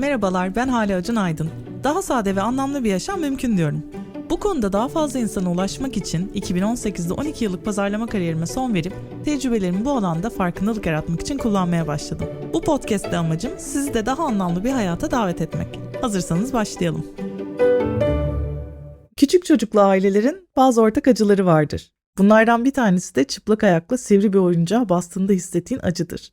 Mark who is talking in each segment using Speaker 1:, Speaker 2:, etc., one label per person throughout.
Speaker 1: Merhabalar, ben Hale Acun Aydın. Daha sade ve anlamlı bir yaşam mümkün diyorum. Bu konuda daha fazla insana ulaşmak için 2018'de 12 yıllık pazarlama kariyerime son verip tecrübelerimi bu alanda farkındalık yaratmak için kullanmaya başladım. Bu podcast'te amacım sizi de daha anlamlı bir hayata davet etmek. Hazırsanız başlayalım. Küçük çocuklu ailelerin bazı ortak acıları vardır. Bunlardan bir tanesi de çıplak ayakla sivri bir oyuncağa bastığında hissettiğin acıdır.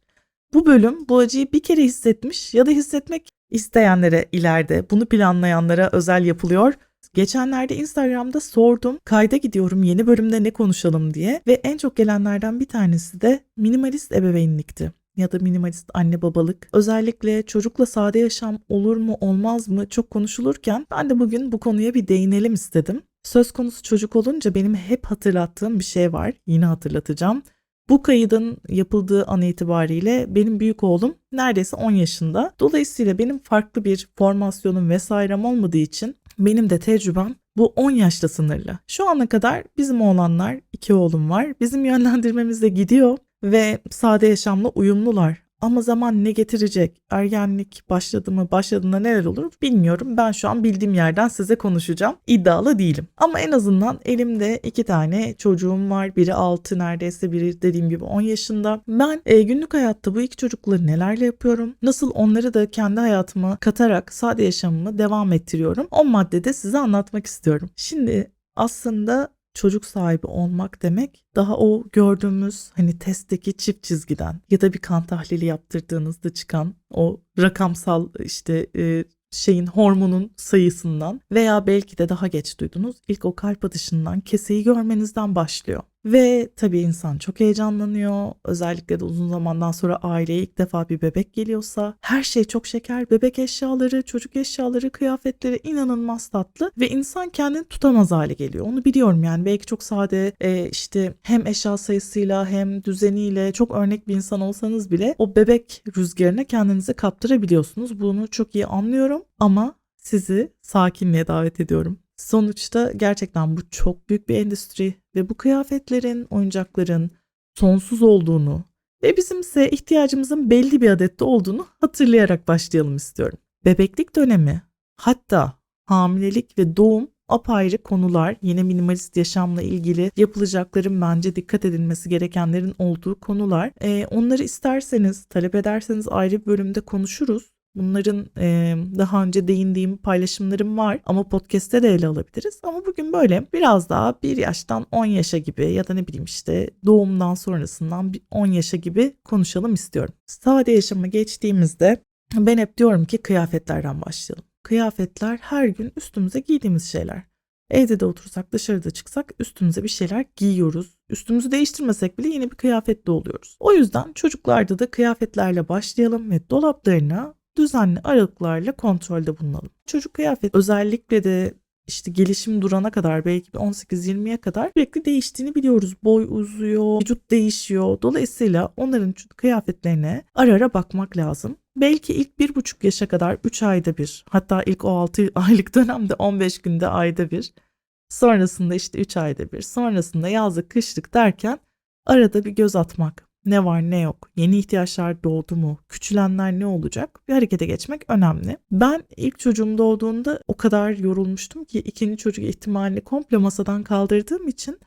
Speaker 1: Bu bölüm bu acıyı bir kere hissetmiş ya da hissetmek isteyenlere ileride, bunu planlayanlara özel yapılıyor. Geçenlerde Instagram'da sordum, kayda gidiyorum yeni bölümde ne konuşalım diye ve en çok gelenlerden bir tanesi de minimalist ebeveynlikti ya da minimalist anne babalık. Özellikle çocukla sade yaşam olur mu olmaz mı çok konuşulurken ben de bugün bu konuya bir değinelim istedim. Söz konusu çocuk olunca benim hep hatırlattığım bir şey var. Yine hatırlatacağım. Bu kaydın yapıldığı an itibariyle benim büyük oğlum neredeyse 10 yaşında. Dolayısıyla benim farklı bir formasyonum vesairem olmadığı için benim de tecrübem bu 10 yaşta sınırlı. Şu ana kadar bizim oğlanlar, iki oğlum var. Bizim yönlendirmemizde gidiyor ve sade yaşamla uyumlular. Ama zaman ne getirecek? Ergenlik başladı mı? Başladığında neler olur? Bilmiyorum. Ben şu an bildiğim yerden size konuşacağım. İddialı değilim. Ama en azından elimde iki tane çocuğum var. Biri 6 neredeyse biri dediğim gibi 10 yaşında. Ben e, günlük hayatta bu iki çocukları nelerle yapıyorum? Nasıl onları da kendi hayatıma katarak sade yaşamımı devam ettiriyorum? O maddede size anlatmak istiyorum. Şimdi aslında çocuk sahibi olmak demek daha o gördüğümüz hani testteki çift çizgiden ya da bir kan tahlili yaptırdığınızda çıkan o rakamsal işte e, şeyin hormonun sayısından veya belki de daha geç duydunuz ilk o kalp atışından keseyi görmenizden başlıyor. Ve tabii insan çok heyecanlanıyor. Özellikle de uzun zamandan sonra aileye ilk defa bir bebek geliyorsa her şey çok şeker. Bebek eşyaları, çocuk eşyaları, kıyafetleri inanılmaz tatlı ve insan kendini tutamaz hale geliyor. Onu biliyorum yani belki çok sade e, işte hem eşya sayısıyla hem düzeniyle çok örnek bir insan olsanız bile o bebek rüzgarına kendinizi kaptırabiliyorsunuz. Bunu çok iyi anlıyorum ama sizi sakinliğe davet ediyorum. Sonuçta gerçekten bu çok büyük bir endüstri ve bu kıyafetlerin, oyuncakların sonsuz olduğunu ve bizimse ihtiyacımızın belli bir adette olduğunu hatırlayarak başlayalım istiyorum. Bebeklik dönemi, hatta hamilelik ve doğum apayrı konular. Yine minimalist yaşamla ilgili yapılacakların bence dikkat edilmesi gerekenlerin olduğu konular. Ee, onları isterseniz, talep ederseniz ayrı bir bölümde konuşuruz. Bunların e, daha önce değindiğim paylaşımlarım var ama podcast'te de ele alabiliriz. Ama bugün böyle biraz daha bir yaştan 10 yaşa gibi ya da ne bileyim işte doğumdan sonrasından 10 yaşa gibi konuşalım istiyorum. Sade yaşama geçtiğimizde ben hep diyorum ki kıyafetlerden başlayalım. Kıyafetler her gün üstümüze giydiğimiz şeyler. Evde de otursak dışarıda çıksak üstümüze bir şeyler giyiyoruz. Üstümüzü değiştirmesek bile yine bir kıyafetle oluyoruz. O yüzden çocuklarda da kıyafetlerle başlayalım ve dolaplarına düzenli aralıklarla kontrolde bulunalım. Çocuk kıyafet özellikle de işte gelişim durana kadar belki 18-20'ye kadar sürekli değiştiğini biliyoruz. Boy uzuyor, vücut değişiyor. Dolayısıyla onların kıyafetlerine ara ara bakmak lazım. Belki ilk bir buçuk yaşa kadar 3 ayda bir hatta ilk o 6 aylık dönemde 15 günde ayda bir sonrasında işte 3 ayda bir sonrasında yazlık kışlık derken arada bir göz atmak ne var ne yok, yeni ihtiyaçlar doğdu mu, küçülenler ne olacak bir harekete geçmek önemli. Ben ilk çocuğum doğduğunda o kadar yorulmuştum ki ikinci çocuk ihtimalini komple masadan kaldırdığım için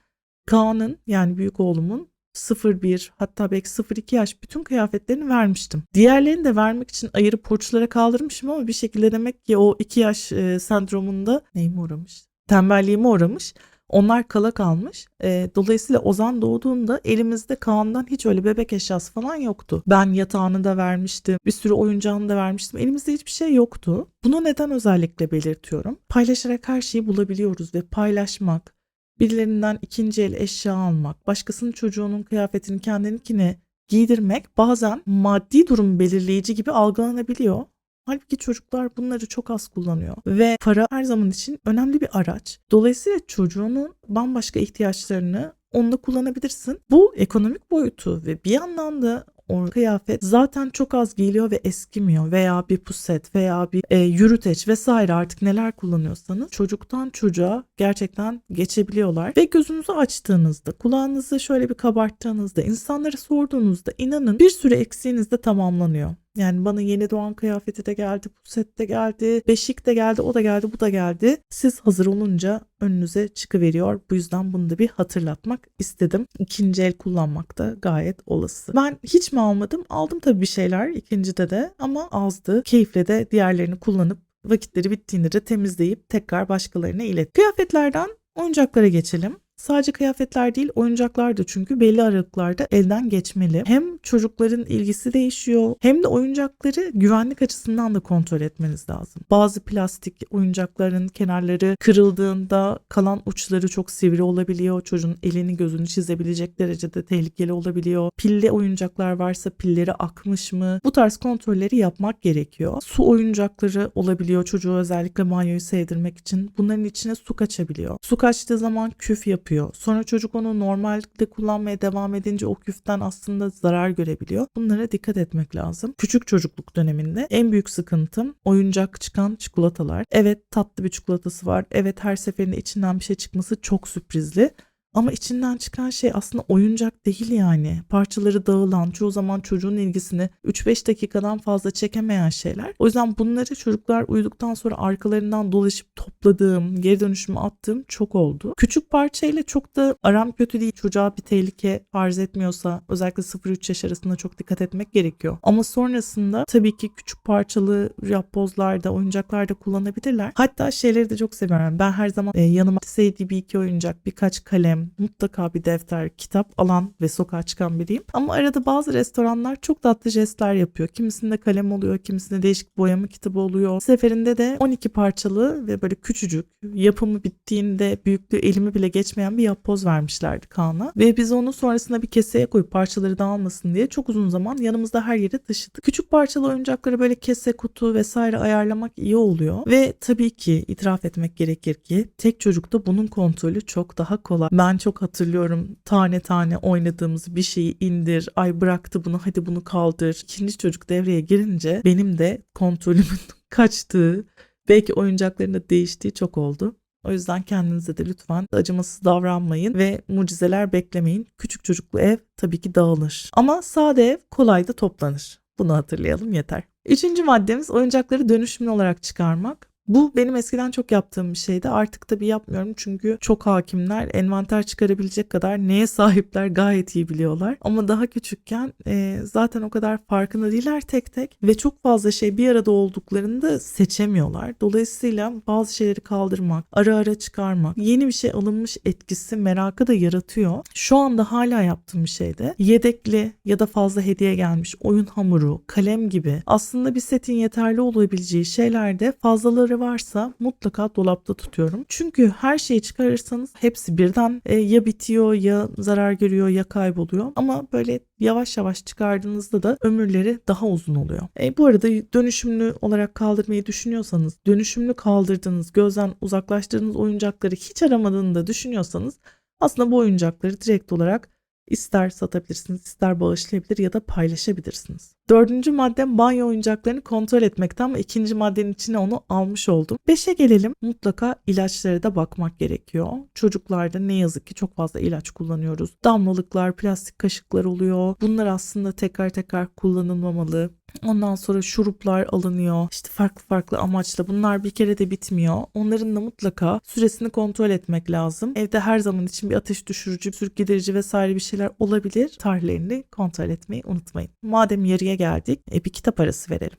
Speaker 1: Kaan'ın yani büyük oğlumun 0-1 hatta belki 0-2 yaş bütün kıyafetlerini vermiştim. Diğerlerini de vermek için ayırıp porçlara kaldırmışım ama bir şekilde demek ki o 2 yaş e, sendromunda neyime uğramış? Tembelliğime uğramış. Onlar kala kalmış. E, dolayısıyla Ozan doğduğunda elimizde Kaan'dan hiç öyle bebek eşyası falan yoktu. Ben yatağını da vermiştim. Bir sürü oyuncağını da vermiştim. Elimizde hiçbir şey yoktu. Bunu neden özellikle belirtiyorum? Paylaşarak her şeyi bulabiliyoruz ve paylaşmak, birilerinden ikinci el eşya almak, başkasının çocuğunun kıyafetini kendininkine giydirmek bazen maddi durum belirleyici gibi algılanabiliyor. Halbuki çocuklar bunları çok az kullanıyor ve para her zaman için önemli bir araç. Dolayısıyla çocuğunun bambaşka ihtiyaçlarını onunla kullanabilirsin. Bu ekonomik boyutu ve bir yandan da o kıyafet zaten çok az giyiliyor ve eskimiyor veya bir puset veya bir e, yürüteç vesaire artık neler kullanıyorsanız çocuktan çocuğa gerçekten geçebiliyorlar ve gözünüzü açtığınızda kulağınızı şöyle bir kabarttığınızda insanlara sorduğunuzda inanın bir sürü eksiğiniz de tamamlanıyor. Yani bana yeni doğan kıyafeti de geldi, bu set de geldi, beşik de geldi, o da geldi, bu da geldi. Siz hazır olunca önünüze çıkıveriyor. Bu yüzden bunu da bir hatırlatmak istedim. İkinci el kullanmak da gayet olası. Ben hiç mi almadım? Aldım tabii bir şeyler ikincide de ama azdı. Keyifle de diğerlerini kullanıp vakitleri bittiğinde de temizleyip tekrar başkalarına ilet. Kıyafetlerden oyuncaklara geçelim. Sadece kıyafetler değil oyuncaklar da çünkü belli aralıklarda elden geçmeli. Hem çocukların ilgisi değişiyor hem de oyuncakları güvenlik açısından da kontrol etmeniz lazım. Bazı plastik oyuncakların kenarları kırıldığında kalan uçları çok sivri olabiliyor. Çocuğun elini gözünü çizebilecek derecede tehlikeli olabiliyor. Pilli oyuncaklar varsa pilleri akmış mı? Bu tarz kontrolleri yapmak gerekiyor. Su oyuncakları olabiliyor çocuğu özellikle banyoyu sevdirmek için. Bunların içine su kaçabiliyor. Su kaçtığı zaman küf yapıyor. Sonra çocuk onu normalde kullanmaya devam edince o küften aslında zarar görebiliyor. Bunlara dikkat etmek lazım. Küçük çocukluk döneminde en büyük sıkıntım oyuncak çıkan çikolatalar. Evet tatlı bir çikolatası var. Evet her seferinde içinden bir şey çıkması çok sürprizli. Ama içinden çıkan şey aslında oyuncak değil yani. Parçaları dağılan, çoğu zaman çocuğun ilgisini 3-5 dakikadan fazla çekemeyen şeyler. O yüzden bunları çocuklar uyuduktan sonra arkalarından dolaşıp topladığım, geri dönüşüme attığım çok oldu. Küçük parçayla çok da aram kötü değil. Çocuğa bir tehlike arz etmiyorsa özellikle 0-3 yaş arasında çok dikkat etmek gerekiyor. Ama sonrasında tabii ki küçük parçalı yapbozlarda, oyuncaklarda kullanabilirler. Hatta şeyleri de çok seviyorum. Ben her zaman e, yanıma sevdiği bir iki oyuncak, birkaç kalem, mutlaka bir defter, kitap alan ve sokağa çıkan biriyim. Ama arada bazı restoranlar çok tatlı jestler yapıyor. Kimisinde kalem oluyor, kimisinde değişik boyama kitabı oluyor. Seferinde de 12 parçalı ve böyle küçücük, yapımı bittiğinde büyüklüğü elimi bile geçmeyen bir yapboz vermişlerdi Kaan'a. Ve biz onu sonrasında bir keseye koyup parçaları dağılmasın diye çok uzun zaman yanımızda her yere taşıdık. Küçük parçalı oyuncakları böyle kese, kutu vesaire ayarlamak iyi oluyor. Ve tabii ki itiraf etmek gerekir ki tek çocukta bunun kontrolü çok daha kolay. Ben çok hatırlıyorum tane tane oynadığımız bir şeyi indir, ay bıraktı bunu hadi bunu kaldır. İkinci çocuk devreye girince benim de kontrolümün kaçtığı, belki oyuncakların da değiştiği çok oldu. O yüzden kendinize de lütfen acımasız davranmayın ve mucizeler beklemeyin. Küçük çocuklu ev tabii ki dağılır. Ama sade ev kolay da toplanır. Bunu hatırlayalım yeter. Üçüncü maddemiz oyuncakları dönüşümlü olarak çıkarmak. Bu benim eskiden çok yaptığım bir şeydi. Artık tabii yapmıyorum çünkü çok hakimler envanter çıkarabilecek kadar neye sahipler gayet iyi biliyorlar. Ama daha küçükken e, zaten o kadar farkında değiller tek tek ve çok fazla şey bir arada olduklarında seçemiyorlar. Dolayısıyla bazı şeyleri kaldırmak, ara ara çıkarmak, yeni bir şey alınmış etkisi merakı da yaratıyor. Şu anda hala yaptığım bir şeyde yedekli ya da fazla hediye gelmiş oyun hamuru, kalem gibi aslında bir setin yeterli olabileceği şeylerde fazlaları varsa mutlaka dolapta tutuyorum. Çünkü her şeyi çıkarırsanız hepsi birden e, ya bitiyor ya zarar görüyor ya kayboluyor. Ama böyle yavaş yavaş çıkardığınızda da ömürleri daha uzun oluyor. E, bu arada dönüşümlü olarak kaldırmayı düşünüyorsanız, dönüşümlü kaldırdığınız, gözden uzaklaştırdığınız oyuncakları hiç aramadığını da düşünüyorsanız aslında bu oyuncakları direkt olarak ister satabilirsiniz, ister bağışlayabilir ya da paylaşabilirsiniz. Dördüncü madde banyo oyuncaklarını kontrol etmekte ama ikinci maddenin içine onu almış oldum. Beşe gelelim. Mutlaka ilaçlara da bakmak gerekiyor. Çocuklarda ne yazık ki çok fazla ilaç kullanıyoruz. Damlalıklar, plastik kaşıklar oluyor. Bunlar aslında tekrar tekrar kullanılmamalı. Ondan sonra şuruplar alınıyor. İşte farklı farklı amaçla. Bunlar bir kere de bitmiyor. Onların da mutlaka süresini kontrol etmek lazım. Evde her zaman için bir ateş düşürücü, sürük giderici vesaire bir şeyler olabilir. Tarihlerini kontrol etmeyi unutmayın. Madem yarıya geldik, e, bir kitap arası verelim.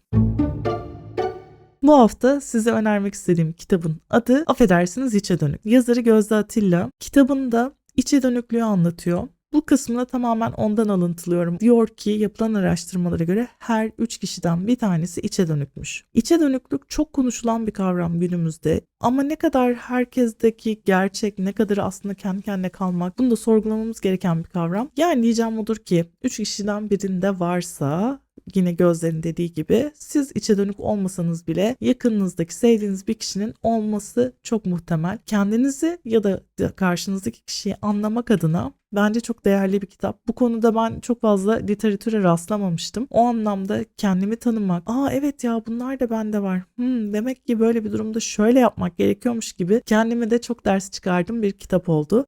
Speaker 1: Bu hafta size önermek istediğim kitabın adı Affedersiniz İçe Dönük. Yazarı Gözde Atilla. Kitabında içe dönüklüğü anlatıyor. Bu kısmını tamamen ondan alıntılıyorum. Diyor ki yapılan araştırmalara göre her 3 kişiden bir tanesi içe dönükmüş. İçe dönüklük çok konuşulan bir kavram günümüzde. Ama ne kadar herkesteki gerçek, ne kadar aslında kendi kendine kalmak bunu da sorgulamamız gereken bir kavram. Yani diyeceğim odur ki 3 kişiden birinde varsa yine gözlerin dediği gibi siz içe dönük olmasanız bile yakınınızdaki sevdiğiniz bir kişinin olması çok muhtemel. Kendinizi ya da karşınızdaki kişiyi anlamak adına bence çok değerli bir kitap. Bu konuda ben çok fazla literatüre rastlamamıştım. O anlamda kendimi tanımak, aa evet ya bunlar da bende var. Hmm, demek ki böyle bir durumda şöyle yapmak gerekiyormuş gibi kendime de çok ders çıkardım bir kitap oldu.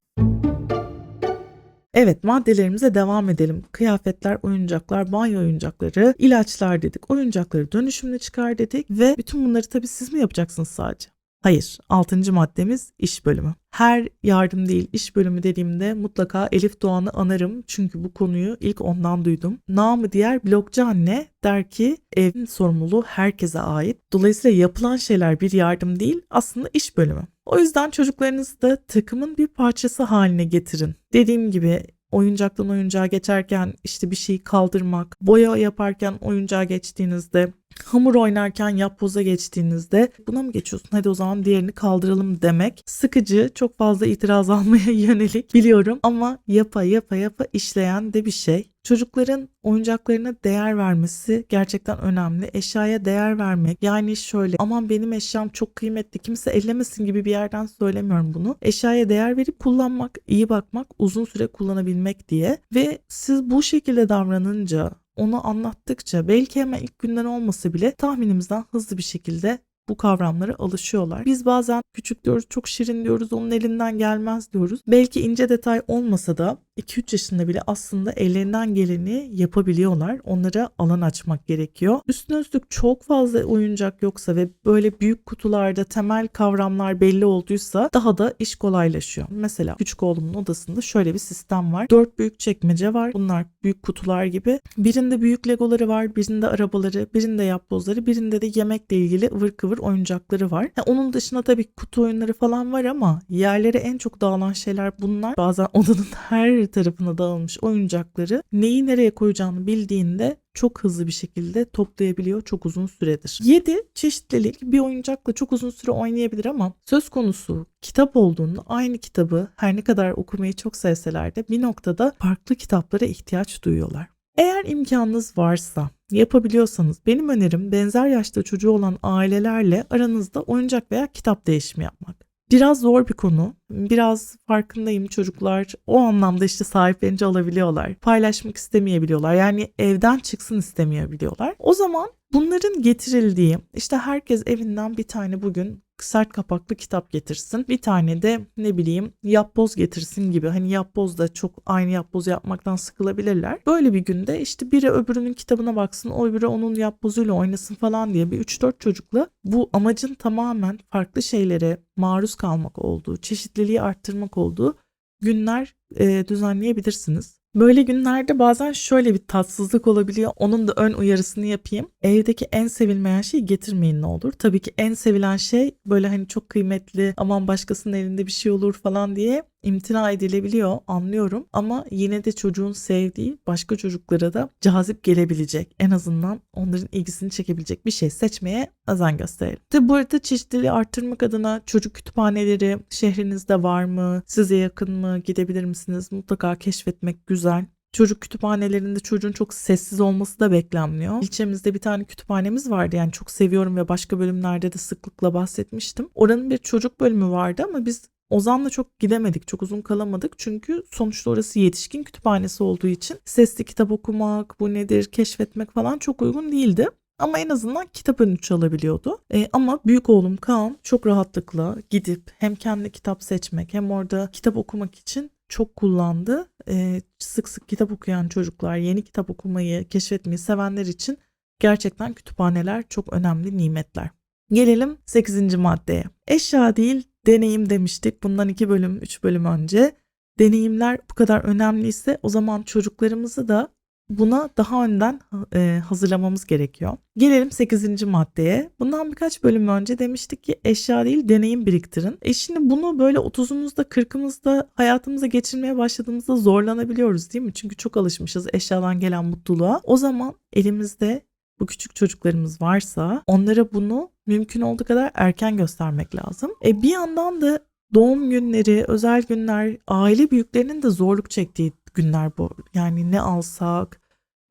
Speaker 1: Evet maddelerimize devam edelim. Kıyafetler, oyuncaklar, banyo oyuncakları, ilaçlar dedik. Oyuncakları dönüşümle çıkar dedik ve bütün bunları tabii siz mi yapacaksınız sadece? Hayır. Altıncı maddemiz iş bölümü. Her yardım değil iş bölümü dediğimde mutlaka Elif Doğan'ı anarım. Çünkü bu konuyu ilk ondan duydum. Namı diğer blogcu anne der ki evin sorumluluğu herkese ait. Dolayısıyla yapılan şeyler bir yardım değil aslında iş bölümü. O yüzden çocuklarınızı da takımın bir parçası haline getirin. Dediğim gibi oyuncaktan oyuncağa geçerken işte bir şeyi kaldırmak, boya yaparken oyuncağa geçtiğinizde, hamur oynarken yapboza geçtiğinizde buna mı geçiyorsun hadi o zaman diğerini kaldıralım demek sıkıcı çok fazla itiraz almaya yönelik biliyorum ama yapa yapa yapa işleyen de bir şey. Çocukların oyuncaklarına değer vermesi gerçekten önemli. Eşyaya değer vermek yani şöyle aman benim eşyam çok kıymetli kimse ellemesin gibi bir yerden söylemiyorum bunu. Eşyaya değer verip kullanmak, iyi bakmak, uzun süre kullanabilmek diye ve siz bu şekilde davranınca onu anlattıkça belki hemen ilk günden olmasa bile tahminimizden hızlı bir şekilde bu kavramlara alışıyorlar. Biz bazen küçük diyoruz, çok şirin diyoruz, onun elinden gelmez diyoruz. Belki ince detay olmasa da 2-3 yaşında bile aslında ellerinden geleni yapabiliyorlar. Onlara alan açmak gerekiyor. Üstüne üstlük çok fazla oyuncak yoksa ve böyle büyük kutularda temel kavramlar belli olduysa daha da iş kolaylaşıyor. Mesela küçük oğlumun odasında şöyle bir sistem var. 4 büyük çekmece var. Bunlar büyük kutular gibi. Birinde büyük legoları var, birinde arabaları, birinde yapbozları, birinde de yemekle ilgili ıvır kıvır oyuncakları var. Ha, onun dışında tabii kutu oyunları falan var ama yerlere en çok dağılan şeyler bunlar. Bazen odanın her tarafına dağılmış oyuncakları neyi nereye koyacağını bildiğinde çok hızlı bir şekilde toplayabiliyor çok uzun süredir. 7. Çeşitlilik bir oyuncakla çok uzun süre oynayabilir ama söz konusu kitap olduğunda aynı kitabı her ne kadar okumayı çok sevseler de bir noktada farklı kitaplara ihtiyaç duyuyorlar. Eğer imkanınız varsa, yapabiliyorsanız benim önerim benzer yaşta çocuğu olan ailelerle aranızda oyuncak veya kitap değişimi yapmak. Biraz zor bir konu. Biraz farkındayım çocuklar o anlamda işte sahiplenince alabiliyorlar. Paylaşmak istemeyebiliyorlar. Yani evden çıksın istemeyebiliyorlar. O zaman bunların getirildiği işte herkes evinden bir tane bugün sert kapaklı kitap getirsin. Bir tane de ne bileyim yapboz getirsin gibi. Hani yapboz da çok aynı yapbozu yapmaktan sıkılabilirler. Böyle bir günde işte biri öbürünün kitabına baksın, o öbürü onun yapbozuyla oynasın falan diye bir 3-4 çocukla bu amacın tamamen farklı şeylere maruz kalmak olduğu, çeşitliliği arttırmak olduğu günler e, düzenleyebilirsiniz. Böyle günlerde bazen şöyle bir tatsızlık olabiliyor. Onun da ön uyarısını yapayım. Evdeki en sevilmeyen şeyi getirmeyin ne olur. Tabii ki en sevilen şey böyle hani çok kıymetli aman başkasının elinde bir şey olur falan diye imtina edilebiliyor anlıyorum ama yine de çocuğun sevdiği başka çocuklara da cazip gelebilecek en azından onların ilgisini çekebilecek bir şey seçmeye özen gösterelim. Tabi bu arada çeşitliliği arttırmak adına çocuk kütüphaneleri şehrinizde var mı? Size yakın mı? Gidebilir misiniz? Mutlaka keşfetmek güzel. Çocuk kütüphanelerinde çocuğun çok sessiz olması da beklenmiyor. İlçemizde bir tane kütüphanemiz vardı yani çok seviyorum ve başka bölümlerde de sıklıkla bahsetmiştim. Oranın bir çocuk bölümü vardı ama biz Ozan'la çok gidemedik, çok uzun kalamadık. Çünkü sonuçta orası yetişkin kütüphanesi olduğu için sesli kitap okumak, bu nedir, keşfetmek falan çok uygun değildi. Ama en azından kitap önü çalabiliyordu. E, ama büyük oğlum Kaan çok rahatlıkla gidip hem kendi kitap seçmek hem orada kitap okumak için çok kullandı. E, sık sık kitap okuyan çocuklar, yeni kitap okumayı, keşfetmeyi sevenler için gerçekten kütüphaneler çok önemli nimetler. Gelelim 8. maddeye. Eşya değil deneyim demiştik bundan 2 bölüm 3 bölüm önce. Deneyimler bu kadar önemliyse o zaman çocuklarımızı da buna daha önden e, hazırlamamız gerekiyor. Gelelim 8. maddeye. Bundan birkaç bölüm önce demiştik ki eşya değil deneyim biriktirin. E şimdi bunu böyle 30'umuzda 40'ımızda hayatımıza geçirmeye başladığımızda zorlanabiliyoruz değil mi? Çünkü çok alışmışız eşyadan gelen mutluluğa. O zaman elimizde bu küçük çocuklarımız varsa onlara bunu mümkün olduğu kadar erken göstermek lazım. E bir yandan da doğum günleri, özel günler, aile büyüklerinin de zorluk çektiği günler bu. Yani ne alsak,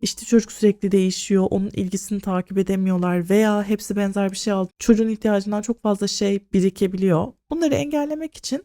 Speaker 1: işte çocuk sürekli değişiyor, onun ilgisini takip edemiyorlar veya hepsi benzer bir şey aldı. Çocuğun ihtiyacından çok fazla şey birikebiliyor. Bunları engellemek için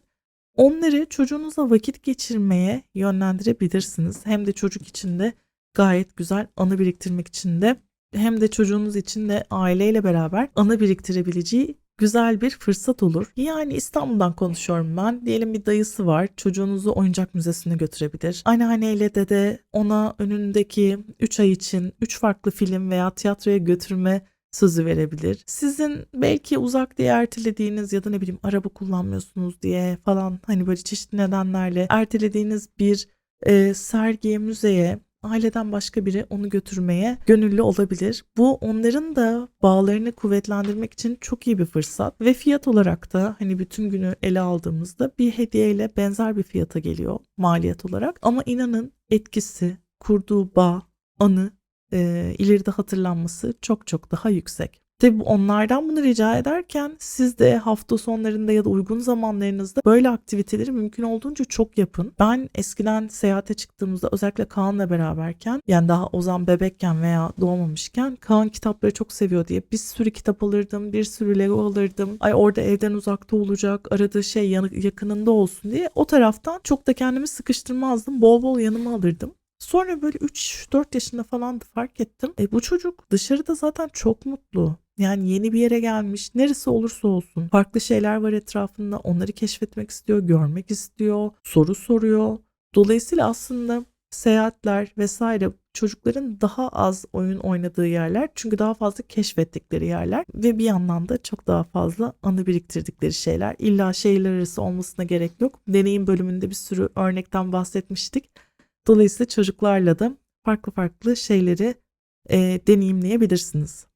Speaker 1: onları çocuğunuzla vakit geçirmeye yönlendirebilirsiniz. Hem de çocuk için de gayet güzel anı biriktirmek için de hem de çocuğunuz için de aileyle beraber anı biriktirebileceği güzel bir fırsat olur. Yani İstanbul'dan konuşuyorum ben. Diyelim bir dayısı var. Çocuğunuzu oyuncak müzesine götürebilir. Anneanneyle dede ona önündeki 3 ay için 3 farklı film veya tiyatroya götürme sözü verebilir. Sizin belki uzak diye ertelediğiniz ya da ne bileyim araba kullanmıyorsunuz diye falan hani böyle çeşitli nedenlerle ertelediğiniz bir e, sergiye, müzeye aileden başka biri onu götürmeye gönüllü olabilir. Bu onların da bağlarını kuvvetlendirmek için çok iyi bir fırsat ve fiyat olarak da hani bütün günü ele aldığımızda bir hediyeyle benzer bir fiyata geliyor maliyet olarak. Ama inanın etkisi, kurduğu bağ, anı e, ileride hatırlanması çok çok daha yüksek. Tabi onlardan bunu rica ederken siz de hafta sonlarında ya da uygun zamanlarınızda böyle aktiviteleri mümkün olduğunca çok yapın. Ben eskiden seyahate çıktığımızda özellikle Kaan'la beraberken yani daha Ozan bebekken veya doğmamışken Kaan kitapları çok seviyor diye bir sürü kitap alırdım, bir sürü Lego alırdım. Ay orada evden uzakta olacak, aradığı şey yakınında olsun diye o taraftan çok da kendimi sıkıştırmazdım. Bol bol yanıma alırdım. Sonra böyle 3-4 yaşında falan fark ettim. E, bu çocuk dışarıda zaten çok mutlu. Yani yeni bir yere gelmiş. Neresi olursa olsun. Farklı şeyler var etrafında. Onları keşfetmek istiyor, görmek istiyor, soru soruyor. Dolayısıyla aslında seyahatler vesaire çocukların daha az oyun oynadığı yerler. Çünkü daha fazla keşfettikleri yerler ve bir yandan da çok daha fazla anı biriktirdikleri şeyler. İlla şehirler arası olmasına gerek yok. Deneyim bölümünde bir sürü örnekten bahsetmiştik. Dolayısıyla çocuklarla da farklı farklı şeyleri e, deneyimleyebilirsiniz.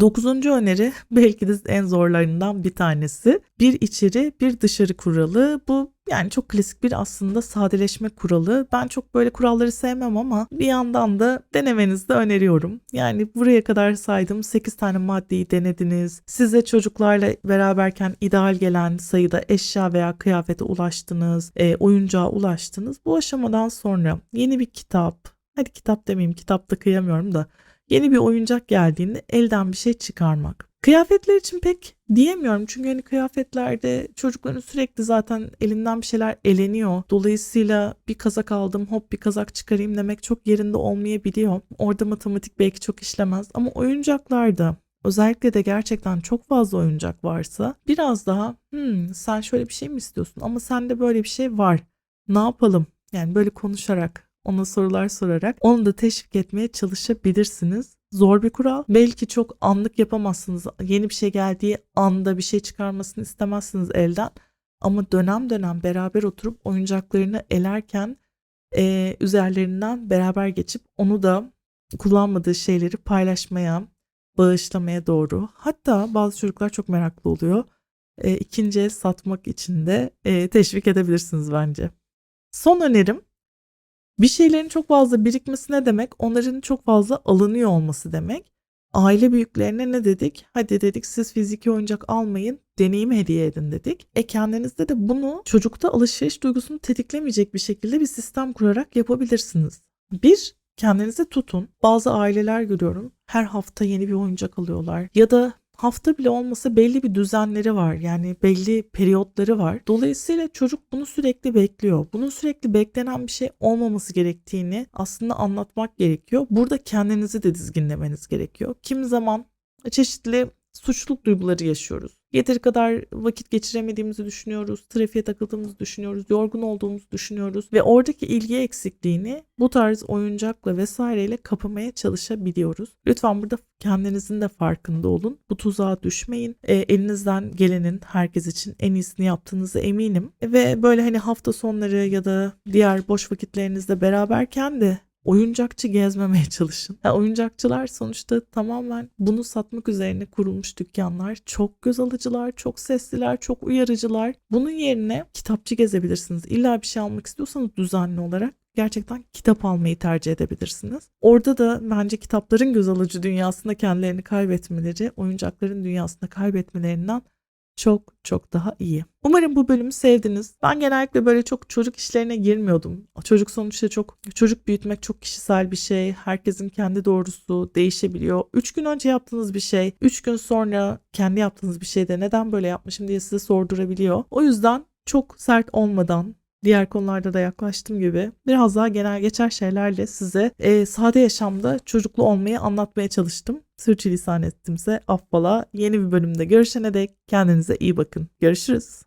Speaker 1: Dokuzuncu öneri belki de en zorlarından bir tanesi. Bir içeri bir dışarı kuralı. Bu yani çok klasik bir aslında sadeleşme kuralı. Ben çok böyle kuralları sevmem ama bir yandan da denemenizi de öneriyorum. Yani buraya kadar saydım 8 tane maddeyi denediniz. Size çocuklarla beraberken ideal gelen sayıda eşya veya kıyafete ulaştınız. E, oyuncağa ulaştınız. Bu aşamadan sonra yeni bir kitap, hadi kitap demeyeyim kitapta kıyamıyorum da yeni bir oyuncak geldiğinde elden bir şey çıkarmak. Kıyafetler için pek diyemiyorum çünkü hani kıyafetlerde çocukların sürekli zaten elinden bir şeyler eleniyor. Dolayısıyla bir kazak aldım hop bir kazak çıkarayım demek çok yerinde olmayabiliyor. Orada matematik belki çok işlemez ama oyuncaklarda özellikle de gerçekten çok fazla oyuncak varsa biraz daha hmm, sen şöyle bir şey mi istiyorsun ama sende böyle bir şey var ne yapalım yani böyle konuşarak ona sorular sorarak onu da teşvik etmeye çalışabilirsiniz. Zor bir kural. Belki çok anlık yapamazsınız. Yeni bir şey geldiği anda bir şey çıkarmasını istemezsiniz elden. Ama dönem dönem beraber oturup oyuncaklarını elerken e, üzerlerinden beraber geçip onu da kullanmadığı şeyleri paylaşmaya, bağışlamaya doğru. Hatta bazı çocuklar çok meraklı oluyor. E, ikinci el satmak için de e, teşvik edebilirsiniz bence. Son önerim bir şeylerin çok fazla birikmesi ne demek? Onların çok fazla alınıyor olması demek. Aile büyüklerine ne dedik? Hadi dedik siz fiziki oyuncak almayın, deneyim hediye edin dedik. E kendinizde de bunu çocukta alışveriş duygusunu tetiklemeyecek bir şekilde bir sistem kurarak yapabilirsiniz. Bir, kendinizi tutun. Bazı aileler görüyorum her hafta yeni bir oyuncak alıyorlar. Ya da hafta bile olmasa belli bir düzenleri var. Yani belli periyotları var. Dolayısıyla çocuk bunu sürekli bekliyor. Bunun sürekli beklenen bir şey olmaması gerektiğini aslında anlatmak gerekiyor. Burada kendinizi de dizginlemeniz gerekiyor. Kim zaman çeşitli suçluluk duyguları yaşıyoruz. Yeteri kadar vakit geçiremediğimizi düşünüyoruz, trafiğe takıldığımızı düşünüyoruz, yorgun olduğumuzu düşünüyoruz ve oradaki ilgi eksikliğini bu tarz oyuncakla vesaireyle kapamaya çalışabiliyoruz. Lütfen burada kendinizin de farkında olun. Bu tuzağa düşmeyin. E, elinizden gelenin herkes için en iyisini yaptığınızı eminim. Ve böyle hani hafta sonları ya da diğer boş vakitlerinizde beraberken de oyuncakçı gezmemeye çalışın. Yani oyuncakçılar sonuçta tamamen bunu satmak üzerine kurulmuş dükkanlar. Çok göz alıcılar, çok sesliler, çok uyarıcılar. Bunun yerine kitapçı gezebilirsiniz. İlla bir şey almak istiyorsanız düzenli olarak gerçekten kitap almayı tercih edebilirsiniz. Orada da bence kitapların göz alıcı dünyasında kendilerini kaybetmeleri, oyuncakların dünyasında kaybetmelerinden çok çok daha iyi. Umarım bu bölümü sevdiniz. Ben genellikle böyle çok çocuk işlerine girmiyordum. Çocuk sonuçta çok çocuk büyütmek çok kişisel bir şey. Herkesin kendi doğrusu değişebiliyor. 3 gün önce yaptığınız bir şey, 3 gün sonra kendi yaptığınız bir şeyde neden böyle yapmışım diye size sordurabiliyor. O yüzden çok sert olmadan diğer konularda da yaklaştığım gibi biraz daha genel geçer şeylerle size e, sade yaşamda çocuklu olmayı anlatmaya çalıştım. Sürçülisan ettimse affola. Yeni bir bölümde görüşene dek kendinize iyi bakın. Görüşürüz.